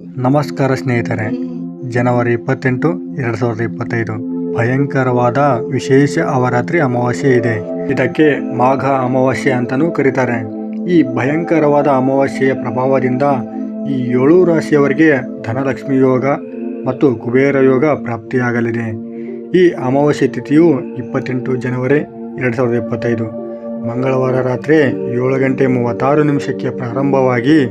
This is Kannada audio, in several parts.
ನಮಸ್ಕಾರ ಸ್ನೇಹಿತರೆ. ಜನವರಿ ಇಪ್ಪತ್ತೆಂಟು, ಎರಡು ಸಾವಿರದ ಇಪ್ಪತ್ತೈದು. ಭಯಂಕರವಾದ ವಿಶೇಷ ಅವರಾತ್ರಿ ಅಮಾವಾಸ್ಯೆ ಇದೆ. ಇದಕ್ಕೆ ಮಾಘ ಅಮಾವಾಸ್ಯೆ ಅಂತಲೂ ಕರೀತಾರೆ. ಈ ಭಯಂಕರವಾದ ಅಮಾವಾಸ್ಯೆಯ ಪ್ರಭಾವದಿಂದ ಈ ಏಳು ರಾಶಿಯವರಿಗೆ ಧನಲಕ್ಷ್ಮಿ ಯೋಗ ಮತ್ತು ಕುಬೇರ ಯೋಗ ಪ್ರಾಪ್ತಿಯಾಗಲಿದೆ. ಈ ಅಮಾವಾಸ್ಯೆ ತಿಥಿಯು ಇಪ್ಪತ್ತೆಂಟು ಜನವರಿ, ಎರಡು ಸಾವಿರದ ಇಪ್ಪತ್ತೈದು. ಮಂಗಳವಾರ ರಾತ್ರಿ ಏಳು ಗಂಟೆ ಮೂವತ್ತಾರು ನಿಮಿಷಕ್ಕೆ ಪ್ರಾರಂಭವಾಗಿ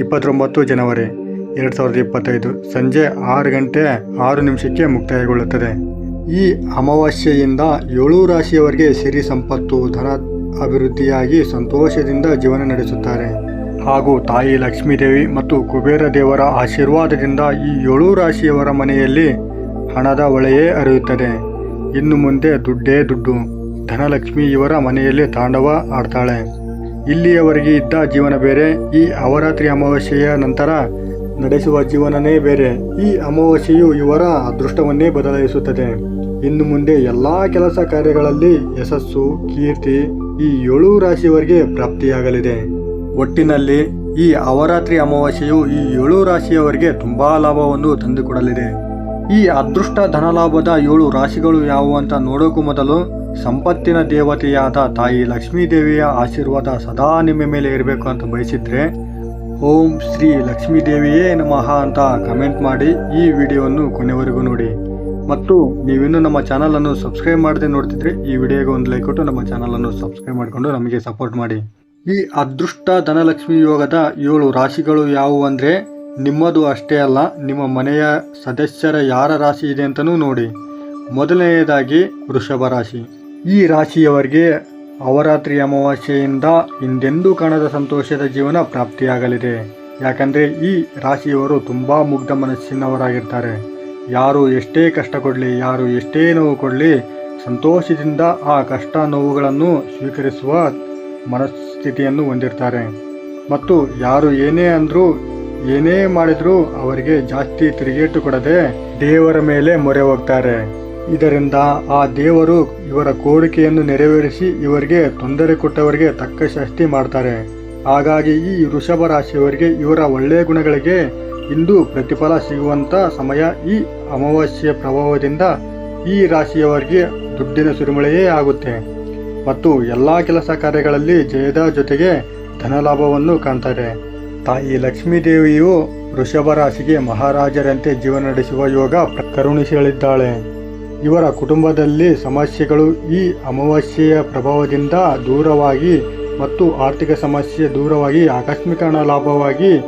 ಇಪ್ಪತ್ತೊಂಬತ್ತು ಜನವರಿ. ಎರಡು ಸಾವಿರದ ಇಪ್ಪತ್ತೈದು ಸಂಜೆ ಆರು ಗಂಟೆ ಆರು ನಿಮಿಷಕ್ಕೆ ಮುಕ್ತಾಯಗೊಳ್ಳುತ್ತದೆ. ಈ ಅಮಾವಾಸ್ಯೆಯಿಂದ ಏಳು ರಾಶಿಯವರಿಗೆ ಸಿರಿ ಸಂಪತ್ತು, ಧನ ಅಭಿವೃದ್ಧಿಯಾಗಿ ಸಂತೋಷದಿಂದ ಜೀವನ ನಡೆಸುತ್ತಾರೆ. ಹಾಗೂ ತಾಯಿ ಲಕ್ಷ್ಮೀದೇವಿ ಮತ್ತು ಕುಬೇರ ದೇವರ ಆಶೀರ್ವಾದದಿಂದ ಈ ಏಳು ರಾಶಿಯವರ ಮನೆಯಲ್ಲಿ ಹಣದ ಒಳೆಯೇ ಅರಿಯುತ್ತದೆ ಇನ್ನು ಮುಂದೆ ದುಡ್ಡೇ ದುಡ್ಡು. ಧನಲಕ್ಷ್ಮಿ ಇವರ ಮನೆಯಲ್ಲಿ ತಾಂಡವ ಆಡ್ತಾಳೆ. ಇಲ್ಲಿಯವರೆಗೆ ಇದ್ದ ಜೀವನ ಬೇರೆ. ಈ ಅವರಾತ್ರಿ ಅಮಾವಾಸ್ಯೆಯ ನಂತರ ನಡೆಸುವ ಜೀವನನೇ ಬೇರೆ. ಈ ಅಮಾವಾಸ್ಯೆಯು ಇವರ ಅದೃಷ್ಟವನ್ನೇ ಬದಲಾಯಿಸುತ್ತದೆ. ಇನ್ನು ಮುಂದೆ ಎಲ್ಲ ಕೆಲಸ ಕಾರ್ಯಗಳಲ್ಲಿ ಯಶಸ್ಸು, ಕೀರ್ತಿ ಈ ಏಳು ರಾಶಿಯವರಿಗೆ ಪ್ರಾಪ್ತಿಯಾಗಲಿದೆ. ಒಟ್ಟಿನಲ್ಲಿ ಈ ಅವರಾತ್ರಿ ಅಮಾವಾಸ್ಯೆಯು ಈ ಏಳು ರಾಶಿಯವರಿಗೆ ತುಂಬಾ ಲಾಭವನ್ನು ತಂದುಕೊಡಲಿದೆ. ಈ ಅದೃಷ್ಟ ಧನಲಾಭದ ಏಳು ರಾಶಿಗಳು ಯಾವುವು ಅಂತ ನೋಡೋಕ್ಕೂ ಮೊದಲು ಸಂಪತ್ತಿನ ದೇವತೆಯಾದ ತಾಯಿ ಲಕ್ಷ್ಮೀ ದೇವಿಯ ಆಶೀರ್ವಾದ ಸದಾ ನಿಮ್ಮ ಮೇಲೆ ಇರಬೇಕು ಅಂತ ಬಯಸಿದ್ರೆ ಓಂ ಶ್ರೀ ಲಕ್ಷ್ಮೀ ದೇವಿಯೇ ನಮಃ ಅಂತ ಕಮೆಂಟ್ ಮಾಡಿ ಈ ವಿಡಿಯೋವನ್ನು ಕೊನೆವರೆಗೂ ನೋಡಿ. ಮತ್ತು ನೀವಿನ್ನೂ ನಮ್ಮ ಚಾನಲನ್ನು ಸಬ್ಸ್ಕ್ರೈಬ್ ಮಾಡದೆ ನೋಡ್ತಿದ್ರೆ ಈ ವಿಡಿಯೋಗೆ ಒಂದು ಲೈಕ್ ಕೊಟ್ಟು ನಮ್ಮ ಚಾನಲನ್ನು ಸಬ್ಸ್ಕ್ರೈಬ್ ಮಾಡಿಕೊಂಡು ನಮಗೆ ಸಪೋರ್ಟ್ ಮಾಡಿ. ಈ ಅದೃಷ್ಟ ಧನಲಕ್ಷ್ಮಿ ಯೋಗದ ಏಳು ರಾಶಿಗಳು ಯಾವುವು ಅಂದರೆ ನಿಮ್ಮದು ಅಷ್ಟೇ ಅಲ್ಲ, ನಿಮ್ಮ ಮನೆಯ ಸದಸ್ಯರ ಯಾರ ರಾಶಿ ಇದೆ ಅಂತಲೂ ನೋಡಿ. ಮೊದಲನೆಯದಾಗಿ ವೃಷಭ ರಾಶಿ. ಈ ರಾಶಿಯವರಿಗೆ ಅವರಾತ್ರಿ ಅಮಾವಾಸ್ಯೆಯಿಂದ ಹಿಂದೆಂದೂ ಕಾಣದ ಸಂತೋಷದ ಜೀವನ ಪ್ರಾಪ್ತಿಯಾಗಲಿದೆ. ಯಾಕಂದರೆ ಈ ರಾಶಿಯವರು ತುಂಬ ಮುಗ್ಧ ಮನಸ್ಸಿನವರಾಗಿರ್ತಾರೆ. ಯಾರು ಎಷ್ಟೇ ಕಷ್ಟ ಕೊಡಲಿ, ಯಾರು ಎಷ್ಟೇ ನೋವು ಕೊಡಲಿ, ಸಂತೋಷದಿಂದ ಆ ಕಷ್ಟ ನೋವುಗಳನ್ನು ಸ್ವೀಕರಿಸುವ ಮನಸ್ಥಿತಿಯನ್ನು ಹೊಂದಿರ್ತಾರೆ. ಮತ್ತು ಯಾರು ಏನೇ ಅಂದರೂ, ಏನೇ ಮಾಡಿದರೂ ಅವರಿಗೆ ಜಾಸ್ತಿ ತಿರುಗೇಟು ಕೊಡದೆ ದೇವರ ಮೇಲೆ ಮೊರೆ ಹೋಗ್ತಾರೆ. ಇದರಿಂದ ಆ ದೇವರು ಇವರ ಕೋರಿಕೆಯನ್ನು ನೆರವೇರಿಸಿ ಇವರಿಗೆ ತೊಂದರೆ ಕೊಟ್ಟವರಿಗೆ ತಕ್ಕ ಶಸ್ತಿ ಮಾಡ್ತಾರೆ. ಹಾಗಾಗಿ ಈ ವೃಷಭ ರಾಶಿಯವರಿಗೆ ಇವರ ಒಳ್ಳೆಯ ಗುಣಗಳಿಗೆ ಇಂದು ಪ್ರತಿಫಲ ಸಿಗುವಂಥ ಸಮಯ ಈ ಅಮಾವಾಸ್ಯೆಯ ಪ್ರಭಾವದಿಂದ ಈ ರಾಶಿಯವರಿಗೆ ದುಡ್ಡಿನ ಸುರಿಮಳೆಯೇ ಆಗುತ್ತೆ. ಮತ್ತು ಎಲ್ಲ ಕೆಲಸ ಕಾರ್ಯಗಳಲ್ಲಿ ಜಯದ ಜೊತೆಗೆ ಧನಲಾಭವನ್ನು ಕಾಣ್ತಾರೆ. ತಾಯಿ ಲಕ್ಷ್ಮೀ ದೇವಿಯು ವೃಷಭ ರಾಶಿಗೆ ಮಹಾರಾಜರಂತೆ ಜೀವನ ನಡೆಸುವ ಯೋಗ ಕರುಣಿಸಲಿದ್ದಾಳೆ. ಇವರ ಕುಟುಂಬದಲ್ಲಿ ಸಮಸ್ಯೆಗಳು ಈ ಅಮಾವಾಸ್ಯೆಯ ಪ್ರಭಾವದಿಂದ ದೂರವಾಗಿ ಮತ್ತು ಆರ್ಥಿಕ ಸಮಸ್ಯೆ ದೂರವಾಗಿ ಆಕಸ್ಮಿಕ ಹಣ ಲಾಭವಾಗಿ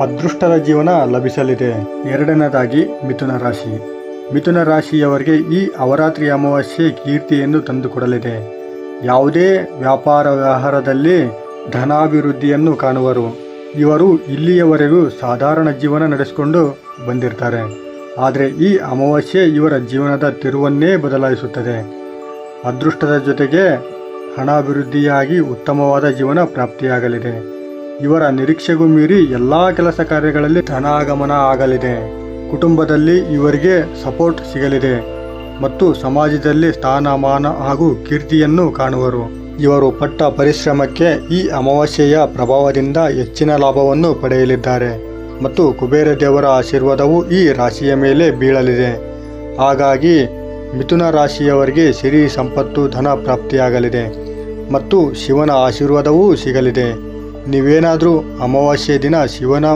ಅದೃಷ್ಟದ ಜೀವನ ಲಭಿಸಲಿದೆ. ಎರಡನೇದಾಗಿ ಮಿಥುನ ರಾಶಿ. ಮಿಥುನ ರಾಶಿಯವರಿಗೆ ಈ ಅವರಾತ್ರಿ ಅಮಾವಾಸ್ಯೆ ಕೀರ್ತಿಯನ್ನು ತಂದುಕೊಡಲಿದೆ. ಯಾವುದೇ ವ್ಯಾಪಾರ ವ್ಯವಹಾರದಲ್ಲಿ ಧನಾಭಿವೃದ್ಧಿಯನ್ನು ಕಾಣುವರು. ಇವರು ಇಲ್ಲಿಯವರೆಗೂ ಸಾಧಾರಣ ಜೀವನ ನಡೆಸಿಕೊಂಡು ಬಂದಿರ್ತಾರೆ. ಆದರೆ ಈ ಅಮಾವಾಸ್ಯೆ ಇವರ ಜೀವನದ ತಿರುವನ್ನೇ ಬದಲಾಯಿಸುತ್ತದೆ. ಅದೃಷ್ಟದ ಜೊತೆಗೆ ಹಣ ಅಭಿವೃದ್ಧಿಯಾಗಿ ಉತ್ತಮವಾದ ಜೀವನ ಪ್ರಾಪ್ತಿಯಾಗಲಿದೆ. ಇವರ ನಿರೀಕ್ಷೆಗೂ ಮೀರಿ ಎಲ್ಲ ಕೆಲಸ ಕಾರ್ಯಗಳಲ್ಲಿ ಧನಾಗಮನ ಆಗಲಿದೆ. ಕುಟುಂಬದಲ್ಲಿ ಇವರಿಗೆ ಸಪೋರ್ಟ್ ಸಿಗಲಿದೆ ಮತ್ತು ಸಮಾಜದಲ್ಲಿ ಸ್ಥಾನಮಾನ ಹಾಗೂ ಕೀರ್ತಿಯನ್ನು ಕಾಣುವರು. ಇವರು ಪಟ್ಟ ಪರಿಶ್ರಮಕ್ಕೆ ಈ ಅಮಾವಾಸ್ಯೆಯ ಪ್ರಭಾವದಿಂದ ಹೆಚ್ಚಿನ ಲಾಭವನ್ನು ಪಡೆಯಲಿದ್ದಾರೆ. ಮತ್ತು ಕುಬೇರ ದೇವರ ಆಶೀರ್ವಾದವು ಈ ರಾಶಿಯ ಮೇಲೆ ಬೀಳಲಿದೆ. ಹಾಗಾಗಿ ಮಿಥುನ ರಾಶಿಯವರಿಗೆ ಸಿರಿ ಸಂಪತ್ತು ಧನ ಪ್ರಾಪ್ತಿಯಾಗಲಿದೆ ಮತ್ತು ಶಿವನ ಆಶೀರ್ವಾದವೂ ಸಿಗಲಿದೆ. ನೀವೇನಾದರೂ ಅಮಾವಾಸ್ಯೆ ದಿನ ಶಿವನ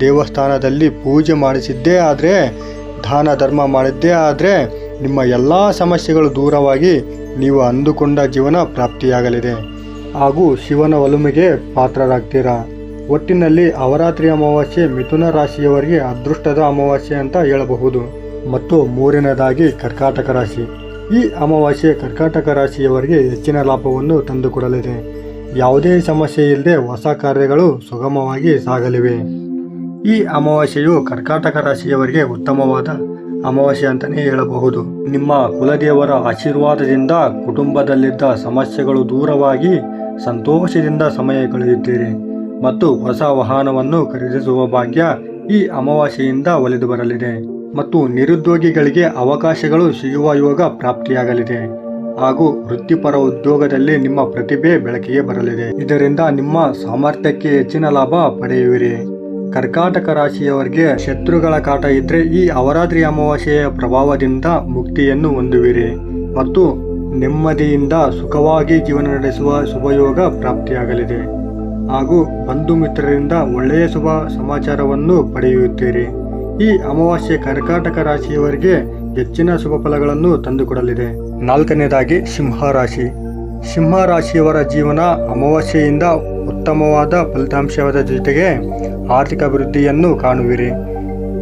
ದೇವಸ್ಥಾನದಲ್ಲಿ ಪೂಜೆ ಮಾಡಿಸಿದ್ದೇ ಆದರೆ, ದಾನ ಧರ್ಮ ಮಾಡಿದ್ದೇ ಆದರೆ ನಿಮ್ಮ ಎಲ್ಲ ಸಮಸ್ಯೆಗಳು ದೂರವಾಗಿ ನೀವು ಅಂದುಕೊಂಡ ಜೀವನ ಪ್ರಾಪ್ತಿಯಾಗಲಿದೆ. ಹಾಗೂ ಶಿವನ ಒಲುಮೆಗೆ ಪಾತ್ರರಾಗ್ತೀರಾ? ಒಟ್ಟಿನಲ್ಲಿ ಅವರಾತ್ರಿ ಅಮಾವಾಸ್ಯೆ ಮಿಥುನ ರಾಶಿಯವರಿಗೆ ಅದೃಷ್ಟದ ಅಮಾವಾಸ್ಯೆ ಅಂತ ಹೇಳಬಹುದು. ಮತ್ತು ಮೂರನೇದಾಗಿ ಕರ್ಕಾಟಕ ರಾಶಿ. ಈ ಅಮಾವಾಸ್ಯೆ ಕರ್ಕಾಟಕ ರಾಶಿಯವರಿಗೆ ಹೆಚ್ಚಿನ ಲಾಭವನ್ನು ತಂದುಕೊಡಲಿದೆ. ಯಾವುದೇ ಸಮಸ್ಯೆ ಇಲ್ಲದೆ ಹೊಸ ಕಾರ್ಯಗಳು ಸುಗಮವಾಗಿ ಸಾಗಲಿವೆ. ಈ ಅಮಾವಾಸ್ಯೆಯು ಕರ್ಕಾಟಕ ರಾಶಿಯವರಿಗೆ ಉತ್ತಮವಾದ ಅಮಾವಾಸ್ಯೆ ಅಂತಲೇ ಹೇಳಬಹುದು. ನಿಮ್ಮ ಕುಲದೇವರ ಆಶೀರ್ವಾದದಿಂದ ಕುಟುಂಬದಲ್ಲಿದ್ದ ಸಮಸ್ಯೆಗಳು ದೂರವಾಗಿ ಸಂತೋಷದಿಂದ ಸಮಯ ಕಳೆಯುತ್ತೀರಿ. ಮತ್ತು ಹೊಸ ವಾಹನವನ್ನು ಖರೀದಿಸುವ ಭಾಗ್ಯ ಈ ಅಮಾವಾಸ್ಯೆಯಿಂದ ಒಲಿದು ಬರಲಿದೆ ಮತ್ತು ನಿರುದ್ಯೋಗಿಗಳಿಗೆ ಅವಕಾಶಗಳು ಸಿಗುವ ಯೋಗ ಪ್ರಾಪ್ತಿಯಾಗಲಿದೆ ಹಾಗೂ ವೃತ್ತಿಪರ ಉದ್ಯೋಗದಲ್ಲಿ ನಿಮ್ಮ ಪ್ರತಿಭೆ ಬೆಳಕಿಗೆ ಬರಲಿದೆ. ಇದರಿಂದ ನಿಮ್ಮ ಸಾಮರ್ಥ್ಯಕ್ಕೆ ಹೆಚ್ಚಿನ ಲಾಭ ಪಡೆಯುವಿರಿ. ಕರ್ಕಾಟಕ ರಾಶಿಯವರಿಗೆ ಶತ್ರುಗಳ ಕಾಟ ಇದ್ರೆ ಈ ಅವರಾತ್ರಿ ಅಮಾವಾಸ್ಯೆಯ ಪ್ರಭಾವದಿಂದ ಮುಕ್ತಿಯನ್ನು ಹೊಂದುವಿರಿ ಮತ್ತು ನೆಮ್ಮದಿಯಿಂದ ಸುಖವಾಗಿ ಜೀವನ ನಡೆಸುವ ಶುಭಯೋಗ ಪ್ರಾಪ್ತಿಯಾಗಲಿದೆ. ಹಾಗೂ ಬಂಧು ಮಿತ್ರರಿಂದ ಒಳ್ಳೆಯ ಶುಭ ಸಮಾಚಾರವನ್ನು ಪಡೆಯುತ್ತೀರಿ. ಈ ಅಮಾವಾಸ್ಯೆ ಕರ್ಕಾಟಕ ರಾಶಿಯವರಿಗೆ ಹೆಚ್ಚಿನ ಶುಭ ಫಲಗಳನ್ನು ತಂದುಕೊಡಲಿದೆ. ನಾಲ್ಕನೇದಾಗಿ ಸಿಂಹ ರಾಶಿ. ಸಿಂಹ ರಾಶಿಯವರ ಜೀವನ ಅಮಾವಾಸ್ಯೆಯಿಂದ ಉತ್ತಮವಾದ ಫಲಿತಾಂಶವಾದ ಜೊತೆಗೆ ಆರ್ಥಿಕ ಅಭಿವೃದ್ಧಿಯನ್ನು ಕಾಣುವಿರಿ.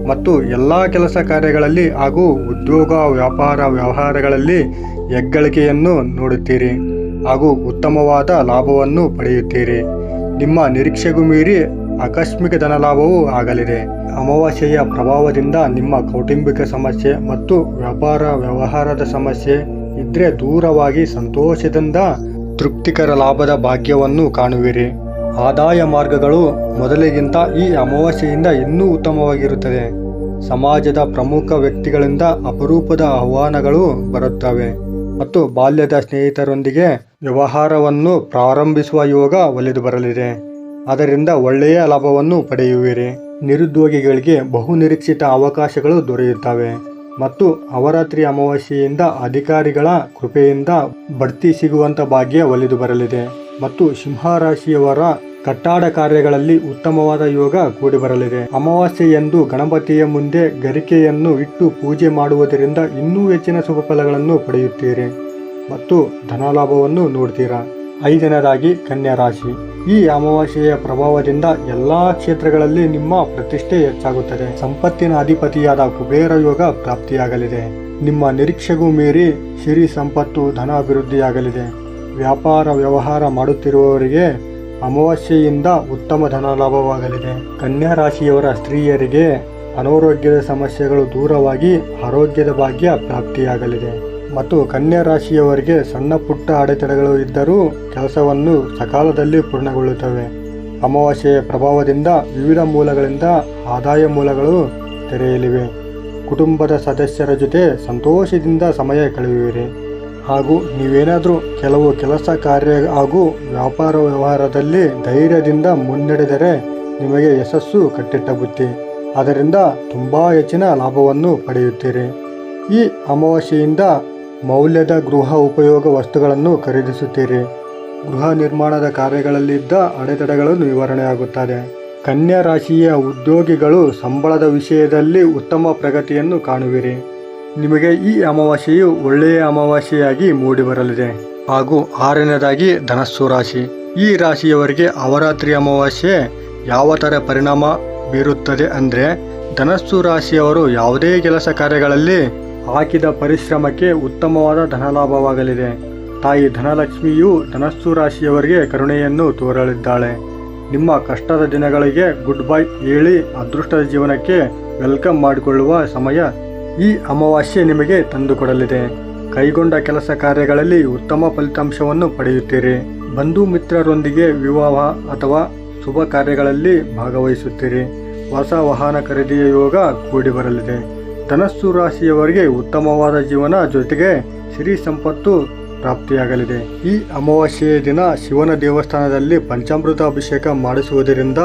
ಮತ್ತು ಎಲ್ಲ ಕೆಲಸ ಕಾರ್ಯಗಳಲ್ಲಿ ಹಾಗೂ ಉದ್ಯೋಗ, ವ್ಯಾಪಾರ, ವ್ಯವಹಾರಗಳಲ್ಲಿ ಹೆಗ್ಗಳಿಕೆಯನ್ನು ನೋಡುತ್ತೀರಿ ಹಾಗೂ ಉತ್ತಮವಾದ ಲಾಭವನ್ನು ಪಡೆಯುತ್ತೀರಿ. ನಿಮ್ಮ ನಿರೀಕ್ಷೆಗೂ ಮೀರಿ ಆಕಸ್ಮಿಕ ಧನಲಾಭವೂ ಆಗಲಿದೆ. ಅಮಾವಾಸ್ಯೆಯ ಪ್ರಭಾವದಿಂದ ನಿಮ್ಮ ಕೌಟುಂಬಿಕ ಸಮಸ್ಯೆ ಮತ್ತು ವ್ಯಾಪಾರ ವ್ಯವಹಾರದ ಸಮಸ್ಯೆ ಇದ್ರೆ ದೂರವಾಗಿ ಸಂತೋಷದಿಂದ ತೃಪ್ತಿಕರ ಲಾಭದ ಭಾಗ್ಯವನ್ನು ಕಾಣುವಿರಿ. ಆದಾಯ ಮಾರ್ಗಗಳು ಮೊದಲಿಗಿಂತ ಈ ಅಮಾವಾಸ್ಯೆಯಿಂದ ಇನ್ನೂ ಉತ್ತಮವಾಗಿರುತ್ತದೆ ಸಮಾಜದ ಪ್ರಮುಖ ವ್ಯಕ್ತಿಗಳಿಂದ ಅಪರೂಪದ ಆಹ್ವಾನಗಳು ಬರುತ್ತವೆ ಮತ್ತು ಬಾಲ್ಯದ ಸ್ನೇಹಿತರೊಂದಿಗೆ ವ್ಯವಹಾರವನ್ನು ಪ್ರಾರಂಭಿಸುವ ಯೋಗ ಒಲಿದು ಬರಲಿದೆ. ಅದರಿಂದ ಒಳ್ಳೆಯ ಲಾಭವನ್ನು ಪಡೆಯುವಿರಿ. ನಿರುದ್ಯೋಗಿಗಳಿಗೆ ಬಹುನಿರೀಕ್ಷಿತ ಅವಕಾಶಗಳು ದೊರೆಯುತ್ತವೆ ಮತ್ತು ಅವರಾತ್ರಿ ಅಮಾವಾಸ್ಯೆಯಿಂದ ಅಧಿಕಾರಿಗಳ ಕೃಪೆಯಿಂದ ಬಡ್ತಿ ಸಿಗುವಂಥ ಭಾಗ್ಯ ಒಲಿದು ಬರಲಿದೆ ಮತ್ತು ಸಿಂಹರಾಶಿಯವರ ಕಟ್ಟಾಡ ಕಾರ್ಯಗಳಲ್ಲಿ ಉತ್ತಮವಾದ ಯೋಗ ಕೂಡಿ ಬರಲಿದೆ. ಅಮಾವಾಸ್ಯೆಯಂದು ಗಣಪತಿಯ ಮುಂದೆ ಗರಿಕೆಯನ್ನು ಇಟ್ಟು ಪೂಜೆ ಮಾಡುವುದರಿಂದ ಇನ್ನೂ ಹೆಚ್ಚಿನ ಶುಭ ಫಲಗಳನ್ನು ಪಡೆಯುತ್ತೀರಿ. ಮತ್ತು ಧನಲಾಭವನ್ನು ನೋಡ್ತೀರಾ? ಐದನೇದಾಗಿ ಕನ್ಯಾ ರಾಶಿ ಈ ಅಮಾವಾಸ್ಯೆಯ ಪ್ರಭಾವದಿಂದ ಎಲ್ಲಾ ಕ್ಷೇತ್ರಗಳಲ್ಲಿ ನಿಮ್ಮ ಪ್ರತಿಷ್ಠೆ ಹೆಚ್ಚಾಗುತ್ತದೆ. ಸಂಪತ್ತಿನ ಅಧಿಪತಿಯಾದ ಕುಬೇರ ಯೋಗ ಪ್ರಾಪ್ತಿಯಾಗಲಿದೆ. ನಿಮ್ಮ ನಿರೀಕ್ಷೆಗೂ ಮೀರಿ ಸಿರಿ ಸಂಪತ್ತು ಧನ ಅಭಿವೃದ್ಧಿಯಾಗಲಿದೆ ವ್ಯಾಪಾರ ವ್ಯವಹಾರ ಮಾಡುತ್ತಿರುವವರಿಗೆ ಅಮಾವಾಸ್ಯೆಯಿಂದ ಉತ್ತಮ ಧನ ಲಾಭವಾಗಲಿದೆ ಕನ್ಯಾ ರಾಶಿಯವರ ಸ್ತ್ರೀಯರಿಗೆ ಅನಾರೋಗ್ಯದ ಸಮಸ್ಯೆಗಳು ದೂರವಾಗಿ ಆರೋಗ್ಯದ ಭಾಗ್ಯ ಪ್ರಾಪ್ತಿಯಾಗಲಿದೆ. ಮತ್ತು ಕನ್ಯಾ ರಾಶಿಯವರಿಗೆ ಸಣ್ಣ ಪುಟ್ಟ ಅಡೆತಡೆಗಳು ಇದ್ದರೂ ಕೆಲಸವನ್ನು ಸಕಾಲದಲ್ಲಿ ಪೂರ್ಣಗೊಳ್ಳುತ್ತವೆ. ಅಮಾವಾಸ್ಯೆಯ ಪ್ರಭಾವದಿಂದ ವಿವಿಧ ಮೂಲಗಳಿಂದ ಆದಾಯ ಮೂಲಗಳು ತೆರೆಯಲಿವೆ. ಕುಟುಂಬದ ಸದಸ್ಯರ ಜೊತೆ ಸಂತೋಷದಿಂದ ಸಮಯ ಕಳೆಯುವಿರಿ. ಹಾಗೂ ನೀವೇನಾದರೂ ಕೆಲವು ಕೆಲಸ ಕಾರ್ಯ ಹಾಗೂ ವ್ಯಾಪಾರ ವ್ಯವಹಾರದಲ್ಲಿ ಧೈರ್ಯದಿಂದ ಮುನ್ನಡೆದರೆ ನಿಮಗೆ ಯಶಸ್ಸು ಕಟ್ಟಿಟ್ಟ ಬುತ್ತಿ ಅದರಿಂದ ತುಂಬ ಹೆಚ್ಚಿನ ಲಾಭವನ್ನು ಪಡೆಯುತ್ತೀರಿ. ಈ ಅಮಾವಾಸ್ಯೆಯಿಂದ ಮೌಲ್ಯದ ಗೃಹ ಉಪಯೋಗ ವಸ್ತುಗಳನ್ನು ಖರೀದಿಸುತ್ತೀರಿ. ಗೃಹ ನಿರ್ಮಾಣದ ಕಾರ್ಯಗಳಲ್ಲಿದ್ದ ಅಡೆತಡೆಗಳನ್ನು ವಿವರಣೆಯಾಗುತ್ತದೆ ಕನ್ಯಾ ರಾಶಿಯ ಉದ್ಯೋಗಿಗಳು ಸಂಬಳದ ವಿಷಯದಲ್ಲಿ ಉತ್ತಮ ಪ್ರಗತಿಯನ್ನು ಕಾಣುವಿರಿ. ನಿಮಗೆ ಈ ಅಮಾವಾಸ್ಯೆಯು ಒಳ್ಳೆಯ ಅಮಾವಾಸ್ಯೆಯಾಗಿ ಮೂಡಿಬರಲಿದೆ. ಹಾಗೂ ಆರನೇದಾಗಿ ಧನಸ್ಸು ರಾಶಿ. ಈ ರಾಶಿಯವರಿಗೆ ಅವರಾತ್ರಿ ಅಮಾವಾಸ್ಯೆ ಯಾವ ಥರ ಪರಿಣಾಮ ಬೀರುತ್ತದೆ ಅಂದರೆ ಧನಸ್ಸು ರಾಶಿಯವರು ಯಾವುದೇ ಕೆಲಸ ಕಾರ್ಯಗಳಲ್ಲಿ ಹಾಕಿದ ಪರಿಶ್ರಮಕ್ಕೆ ಉತ್ತಮವಾದ ಧನಲಾಭವಾಗಲಿದೆ. ತಾಯಿ ಧನಲಕ್ಷ್ಮಿಯು ಧನಸ್ಸು ರಾಶಿಯವರಿಗೆ ಕರುಣೆಯನ್ನು ತೋರಲಿದ್ದಾಳೆ. ನಿಮ್ಮ ಕಷ್ಟದ ದಿನಗಳಿಗೆ ಗುಡ್ ಬೈ ಹೇಳಿ ಅದೃಷ್ಟದ ಜೀವನಕ್ಕೆ ವೆಲ್ಕಮ್ ಮಾಡಿಕೊಳ್ಳುವ ಸಮಯ ಈ ಅಮಾವಾಸ್ಯೆ ನಿಮಗೆ ತಂದುಕೊಡಲಿದೆ. ಕೈಗೊಂಡ ಕೆಲಸ ಕಾರ್ಯಗಳಲ್ಲಿ ಉತ್ತಮ ಫಲಿತಾಂಶವನ್ನು ಪಡೆಯುತ್ತೀರಿ. ಬಂಧು ಮಿತ್ರರೊಂದಿಗೆ ವಿವಾಹ ಅಥವಾ ಶುಭ ಕಾರ್ಯಗಳಲ್ಲಿ ಭಾಗವಹಿಸುತ್ತೀರಿ. ಹೊಸ ವಾಹನ ಖರೀದಿಯ ಯೋಗ ಕೂಡಿ ಬರಲಿದೆ. ಧನಸ್ಸು ರಾಶಿಯವರಿಗೆ ಉತ್ತಮವಾದ ಜೀವನ ಜೊತೆಗೆ ಸಿರಿ ಸಂಪತ್ತು ಪ್ರಾಪ್ತಿಯಾಗಲಿದೆ. ಈ ಅಮಾವಾಸ್ಯೆಯ ದಿನ ಶಿವನ ದೇವಸ್ಥಾನದಲ್ಲಿ ಪಂಚಾಮೃತ ಅಭಿಷೇಕ ಮಾಡಿಸುವುದರಿಂದ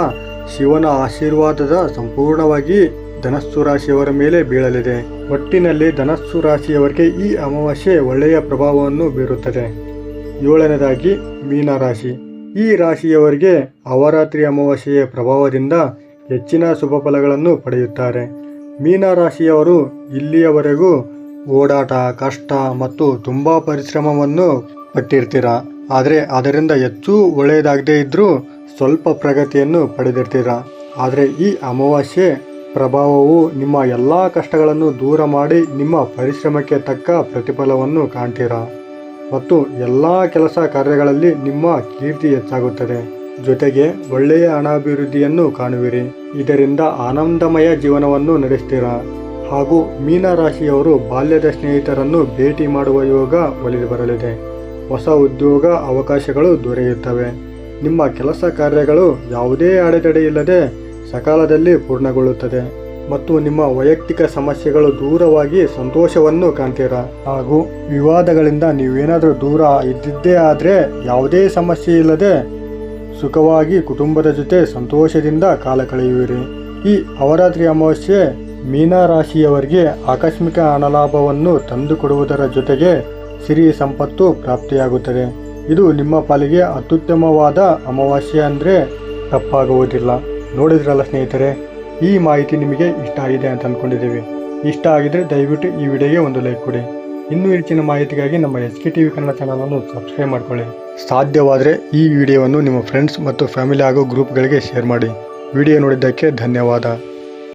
ಶಿವನ ಆಶೀರ್ವಾದದ ಸಂಪೂರ್ಣವಾಗಿ ಧನಸ್ಸು ರಾಶಿಯವರ ಮೇಲೆ ಬೀಳಲಿದೆ. ಒಟ್ಟಿನಲ್ಲಿ ಧನಸ್ಸು ರಾಶಿಯವರಿಗೆ ಈ ಅಮಾವಾಸ್ಯೆ ಒಳ್ಳೆಯ ಪ್ರಭಾವವನ್ನು ಬೀರುತ್ತದೆ. ಏಳನೇದಾಗಿ ಮೀನ ರಾಶಿ. ಈ ರಾಶಿಯವರಿಗೆ ಅವರಾತ್ರಿ ಅಮಾವಾಸ್ಯೆಯ ಪ್ರಭಾವದಿಂದ ಹೆಚ್ಚಿನ ಶುಭ ಫಲಗಳನ್ನು ಪಡೆಯುತ್ತಾರೆ. ಮೀನ ರಾಶಿಯವರು ಇಲ್ಲಿಯವರೆಗೂ ಓಡಾಟ, ಕಷ್ಟ ಮತ್ತು ತುಂಬ ಪರಿಶ್ರಮವನ್ನು ಪಟ್ಟಿರ್ತೀರ. ಆದರೆ ಅದರಿಂದ ಹೆಚ್ಚು ಒಳ್ಳೆಯದಾಗದೇ ಇದ್ದರೂ ಸ್ವಲ್ಪ ಪ್ರಗತಿಯನ್ನು ಪಡೆದಿರ್ತೀರ. ಆದರೆ ಈ ಅಮಾವಾಸ್ಯೆ ಪ್ರಭಾವವು ನಿಮ್ಮ ಎಲ್ಲ ಕಷ್ಟಗಳನ್ನು ದೂರ ಮಾಡಿ ನಿಮ್ಮ ಪರಿಶ್ರಮಕ್ಕೆ ತಕ್ಕ ಪ್ರತಿಫಲವನ್ನು ಕಾಣ್ತೀರಾ. ಮತ್ತು ಎಲ್ಲ ಕೆಲಸ ಕಾರ್ಯಗಳಲ್ಲಿ ನಿಮ್ಮ ಕೀರ್ತಿ ಹೆಚ್ಚಾಗುತ್ತದೆ. ಜೊತೆಗೆ ಒಳ್ಳೆಯ ಹಣಾಭಿವೃದ್ಧಿಯನ್ನು ಕಾಣುವಿರಿ. ಇದರಿಂದ ಆನಂದಮಯ ಜೀವನವನ್ನು ನಡೆಸ್ತೀರಾ. ಹಾಗೂ ಮೀನರಾಶಿಯವರು ಬಾಲ್ಯದ ಸ್ನೇಹಿತರನ್ನು ಭೇಟಿ ಮಾಡುವ ಯೋಗ ಒಲಿದು ಬರಲಿದೆ. ಹೊಸ ಉದ್ಯೋಗ ಅವಕಾಶಗಳು ದೊರೆಯುತ್ತವೆ. ನಿಮ್ಮ ಕೆಲಸ ಕಾರ್ಯಗಳು ಯಾವುದೇ ಅಡೆತಡೆ ಇಲ್ಲದೆ ಸಕಾಲದಲ್ಲಿ ಪೂರ್ಣಗೊಳ್ಳುತ್ತದೆ. ಮತ್ತು ನಿಮ್ಮ ವೈಯಕ್ತಿಕ ಸಮಸ್ಯೆಗಳು ದೂರವಾಗಿ ಸಂತೋಷವನ್ನು ಕಾಣ್ತೀರಾ. ಹಾಗೂ ವಿವಾದಗಳಿಂದ ನೀವೇನಾದರೂ ದೂರ ಇದ್ದಿದ್ದೇ ಆದರೆ ಯಾವುದೇ ಸಮಸ್ಯೆ ಇಲ್ಲದೆ ಸುಖವಾಗಿ ಕುಟುಂಬದ ಜೊತೆ ಸಂತೋಷದಿಂದ ಕಾಲ ಕಳೆಯುವಿರಿ. ಈ ಅವರಾತ್ರಿ ಅಮಾವಾಸ್ಯೆ ಮೀನಾ ರಾಶಿಯವರಿಗೆ ಆಕಸ್ಮಿಕ ಹಣಲಾಭವನ್ನು ತಂದುಕೊಡುವುದರ ಜೊತೆಗೆ ಸಿರಿ ಸಂಪತ್ತು ಪ್ರಾಪ್ತಿಯಾಗುತ್ತದೆ. ಇದು ನಿಮ್ಮ ಪಾಲಿಗೆ ಅತ್ಯುತ್ತಮವಾದ ಅಮಾವಾಸ್ಯೆ ಅಂದರೆ ತಪ್ಪಾಗುವುದಿಲ್ಲ. ನೋಡಿದ್ರಲ್ಲ ಸ್ನೇಹಿತರೆ, ಈ ಮಾಹಿತಿ ನಿಮಗೆ ಇಷ್ಟ ಆಗಿದೆ ಅಂತ ಅಂದ್ಕೊಂಡಿದ್ದೀವಿ ಇಷ್ಟ ಆಗಿದ್ರೆ ದಯವಿಟ್ಟು ಈ ವಿಡಿಯೋಗೆ ಒಂದು ಲೈಕ್ ಕೊಡಿ. ಇನ್ನೂ ಹೆಚ್ಚಿನ ಮಾಹಿತಿಗಾಗಿ ನಮ್ಮ H K T V Kannada ಚಾನಲನ್ನು ಸಬ್ಸ್ಕ್ರೈಬ್ ಮಾಡಿಕೊಳ್ಳಿ. ಸಾಧ್ಯವಾದರೆ ಈ ವಿಡಿಯೋವನ್ನು ನಿಮ್ಮ ಫ್ರೆಂಡ್ಸ್ ಮತ್ತು ಫ್ಯಾಮಿಲಿ ಹಾಗೂ ಗ್ರೂಪ್ಗಳಿಗೆ ಶೇರ್ ಮಾಡಿ. ವಿಡಿಯೋ ನೋಡಿದ್ದಕ್ಕೆ ಧನ್ಯವಾದ.